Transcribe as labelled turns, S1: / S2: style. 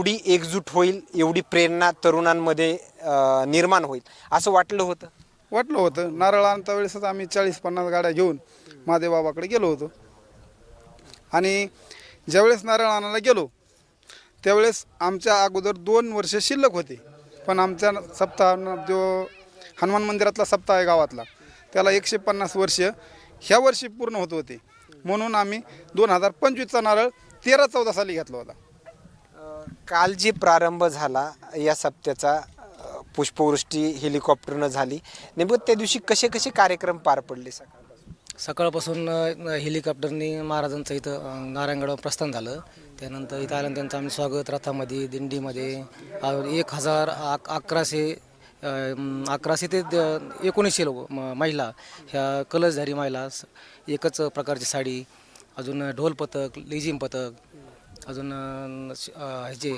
S1: एवढी एकजूट होईल एवढी प्रेरणा तरुणांमध्ये निर्माण होईल. असं वाटलं होतं?
S2: वाटलं होतं. नारळ आणता वेळेसच आम्ही चाळीस पन्नास गाड्या घेऊन महादेवबाबाकडे गेलो होतो. आणि ज्यावेळेस नारळ आणायला गेलो त्यावेळेस आमच्या अगोदर दोन वर्ष शिल्लक होते. पण आमच्या सप्ताह जो हनुमान मंदिरातला सप्ताह आहे गावातला त्याला एकशे पन्नास वर्ष ह्या वर्षी पूर्ण होत होते. म्हणून आम्ही दोन हजार पंचवीसचा नारळ तेरा चौदा साली घेतला होता.
S1: काल जी प्रारंभ झाला या सप्त्याचा अ, पुष्पवृष्टी हेलिकॉप्टरनं झाली. नेमकं त्या दिवशी कसे कसे कार्यक्रम पार पडले सकाळपासून?
S3: सकाळपासून अ, हेलिकॉप्टरनी महाराजांचं इथं अ, नारायणगडावर प्रस्थान झालं. त्यानंतर इथं आल्यानंतर त्यांचं आम्ही स्वागत रथामध्ये दिंडीमध्ये अ, एक हजार अक अकराशे अ, म, अकराशे ते द- एकोणीसशे लोक म- महिला ह्या कलशधारी महिला स- एकच प्रकारची साडी अजून ढोल पथक लेझिम पथक अजून अ, ह्याचे